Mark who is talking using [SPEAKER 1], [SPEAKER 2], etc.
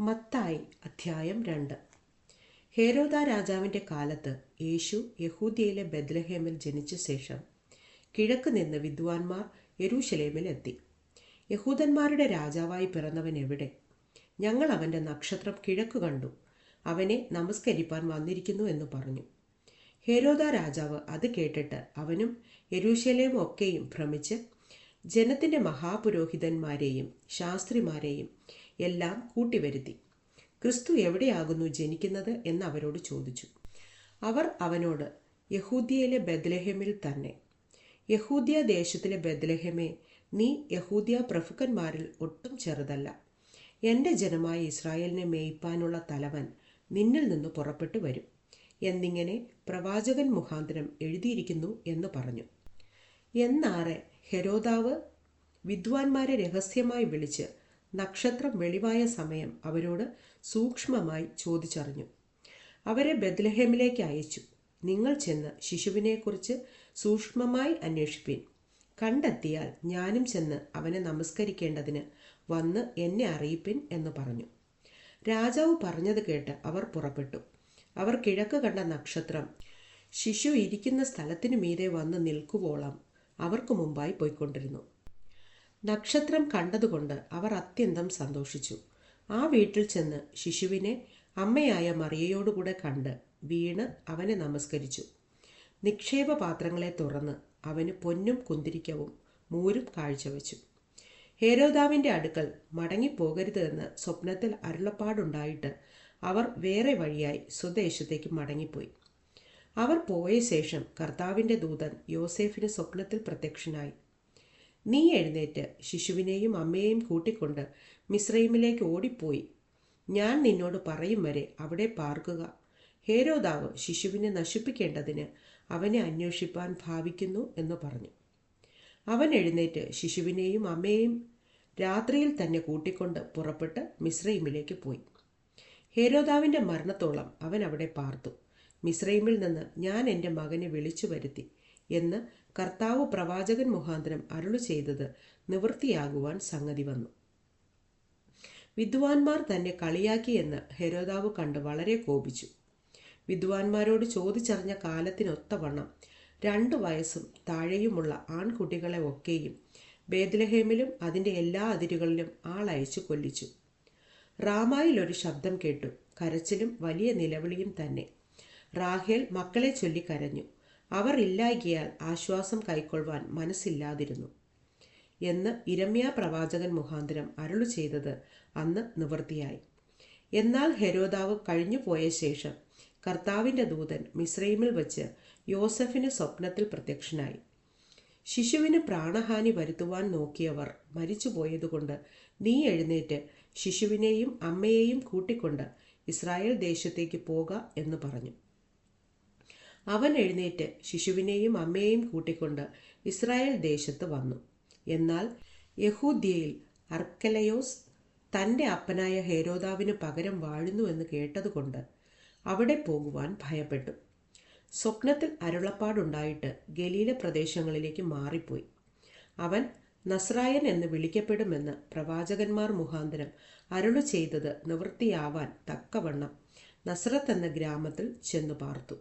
[SPEAKER 1] മത്തായി അധ്യായം രണ്ട്. ഹേരോദ രാജാവിന്റെ കാലത്ത് യേശു യഹൂദിയയിലെ ബദ്ലഹേമിൽ ജനിച്ച ശേഷം കിഴക്ക് നിന്ന് വിദ്വാൻമാർ യരൂഷലേമിൽ എത്തി. യഹൂദന്മാരുടെ രാജാവായി പിറന്നവൻ എവിടെ? ഞങ്ങൾ അവന്റെ നക്ഷത്രം കിഴക്ക് കണ്ടു. അവനെ നമസ്കരിപ്പാൻ വന്നിരിക്കുന്നു എന്ന് പറഞ്ഞു. ഹേരോദ രാജാവ് അത് കേട്ടിട്ട് അവനും യരൂഷലേമൊക്കെയും ഭ്രമിച്ച് ജനത്തിന്റെ മഹാപുരോഹിതന്മാരെയും ശാസ്ത്രിമാരെയും എല്ലാം കൂട്ടിവരുത്തി. ക്രിസ്തു എവിടെയാകുന്നു ജനിക്കുന്നത് എന്ന് അവരോട് ചോദിച്ചു. അവർ അവനോട് യഹൂദിയയിലെ ബദ്ലഹേമിൽ തന്നെ. യഹൂദിയ ദേശത്തിലെ ബദ്ലഹേമേ നീ യഹൂദിയ പ്രഭുക്കന്മാരിൽ ഒട്ടും ചെറുതല്ല. എന്റെ ജനമായ ഇസ്രായേലിനെ മേയ്പ്പാനുള്ള തലവൻ നിന്നിൽ നിന്ന് പുറപ്പെട്ടു വരും. എന്നിങ്ങനെ പ്രവാചകൻ മുഖാന്തരം എഴുതിയിരിക്കുന്നു എന്ന് പറഞ്ഞു. എന്നാറെ ഹെരോദാവ് വിദ്വാൻമാരെ രഹസ്യമായി വിളിച്ച് നക്ഷത്രം വെളിവായ സമയം അവരോട് സൂക്ഷ്മമായി ചോദിച്ചറിഞ്ഞു. അവരെ ബദ്ലഹേമിലേക്ക് അയച്ചു. നിങ്ങൾ ചെന്ന് ശിശുവിനെക്കുറിച്ച് സൂക്ഷ്മമായി അന്വേഷിപ്പീൻ. കണ്ടെത്തിയാൽ ഞാനും ചെന്ന് അവനെ നമസ്കരിക്കേണ്ടതിന് വന്ന് എന്നെ അറിയിപ്പിൻ എന്ന് പറഞ്ഞു. രാജാവ് പറഞ്ഞത് കേട്ട് അവർ പുറപ്പെട്ടു. അവർ കിഴക്ക് കണ്ട നക്ഷത്രം ശിശു ഇരിക്കുന്ന സ്ഥലത്തിനു മീതെ വന്ന് നിൽക്കുവോളം അവർക്ക് മുമ്പായി പോയിക്കൊണ്ടിരുന്നു. നക്ഷത്രം കണ്ടതുകൊണ്ട് അവർ അത്യന്തം സന്തോഷിച്ചു. ആ വീട്ടിൽ ചെന്ന് ശിശുവിനെ അമ്മയായ മറിയയോടുകൂടെ കണ്ട് വീണ് അവനെ നമസ്കരിച്ചു. നിക്ഷേപ പാത്രങ്ങളെ തുറന്ന് അവന് പൊന്നും കുന്തിരിക്കവും മൂരും കാഴ്ചവെച്ചു. ഹേരോദാവിന്റെ അടുക്കൽ മടങ്ങിപ്പോകരുത് എന്ന് സ്വപ്നത്തിൽ അരുളപ്പാടുണ്ടായിട്ട് അവർ വേറെ വഴിയായി സ്വദേശത്തേക്ക് മടങ്ങിപ്പോയി. അവർ പോയ ശേഷം കർത്താവിന്റെ ദൂതൻ യോസേഫിന് സ്വപ്നത്തിൽ പ്രത്യക്ഷനായി. നീ എഴുന്നേറ്റ് ശിശുവിനെയും അമ്മയെയും കൂട്ടിക്കൊണ്ട് മിശ്രൈമിലേക്ക് ഓടിപ്പോയി. ഞാൻ നിന്നോട് പറയും വരെ അവിടെ പാർക്കുക. ഹേരോദാവ് ശിശുവിനെ നശിപ്പിക്കേണ്ടതിന് അവനെ അന്വേഷിപ്പാൻ ഭാവിക്കുന്നു എന്ന് പറഞ്ഞു. അവൻ എഴുന്നേറ്റ് ശിശുവിനെയും അമ്മയെയും രാത്രിയിൽ തന്നെ കൂട്ടിക്കൊണ്ട് പുറപ്പെട്ട് മിശ്രൈമിലേക്ക് പോയി. ഹേരോദാവിന്റെ മരണത്തോളം അവൻ അവിടെ പാർത്തു. മിശ്രൈമിൽ നിന്ന് ഞാൻ എന്റെ മകനെ വിളിച്ചു വരുത്തി എന്ന് കർത്താവ് പ്രവാചകൻ മുഖാന്തരം അരുളു ചെയ്തത് നിവൃത്തിയാകുവാൻ സംഗതി വന്നു. വിദ്വാൻമാർ തന്നെ കളിയാക്കിയെന്ന് ഹെരോദാവ് കണ്ട് വളരെ കോപിച്ചു. വിദ്വാൻമാരോട് ചോദിച്ചറിഞ്ഞ കാലത്തിനൊത്തവണ്ണം രണ്ട് വയസ്സും താഴെയുമുള്ള ആൺകുട്ടികളെ ഒക്കെയും ബേദ്ലഹേമിലും അതിന്റെ എല്ലാ അതിരുകളിലും ആളയച്ചു കൊല്ലിച്ചു. റാമായിൽ ഒരു ശബ്ദം കേട്ടു. കരച്ചിലും വലിയ നിലവിളിയും തന്നെ. റാഹേൽ മക്കളെ ചൊല്ലി കരഞ്ഞു അവർ ഇല്ലായ്കയാൽ ആശ്വാസം കൈക്കൊള്ളുവാൻ മനസ്സില്ലാതിരുന്നു. എന്ന് ഇരമ്യ പ്രവാചകൻ മുഖാന്തരം അരുളു ചെയ്തത് അന്ന് നിവൃത്തിയായി. എന്നാൽ ഹെരോദാവ് കഴിഞ്ഞുപോയ ശേഷം കർത്താവിന്റെ ദൂതൻ മിശ്രൈമിൽ വച്ച് യോസഫിന് സ്വപ്നത്തിൽ പ്രത്യക്ഷനായി. ശിശുവിന് പ്രാണഹാനി വരുത്തുവാൻ നോക്കിയവർ മരിച്ചുപോയതുകൊണ്ട് നീ എഴുന്നേറ്റ് ശിശുവിനെയും അമ്മയെയും കൂട്ടിക്കൊണ്ട് ഇസ്രായേൽ ദേശത്തേക്ക് പോക എന്ന് പറഞ്ഞു. അവൻ എഴുന്നേറ്റ് ശിശുവിനെയും അമ്മയെയും കൂട്ടിക്കൊണ്ട് ഇസ്രായേൽ ദേശത്ത് വന്നു. എന്നാൽ യഹൂദ്യയിൽ അർക്കലയോസ് തന്റെ അപ്പനായ ഹേരോദാവിന് പകരം വാഴുന്നു എന്ന് കേട്ടതുകൊണ്ട് അവിടെ പോകുവാൻ ഭയപ്പെട്ടു. സ്വപ്നത്തിൽ അരുളപ്പാടുണ്ടായിട്ട് ഗലീല പ്രദേശങ്ങളിലേക്ക് മാറിപ്പോയി. അവൻ നസ്രായൻ എന്ന് വിളിക്കപ്പെടുമെന്ന് പ്രവാചകന്മാർ മുഖാന്തരം അരുളു ചെയ്തത് നിവൃത്തിയാവാൻ തക്കവണ്ണം നസ്രത്ത് എന്ന ഗ്രാമത്തിൽ ചെന്നു പാർത്തു.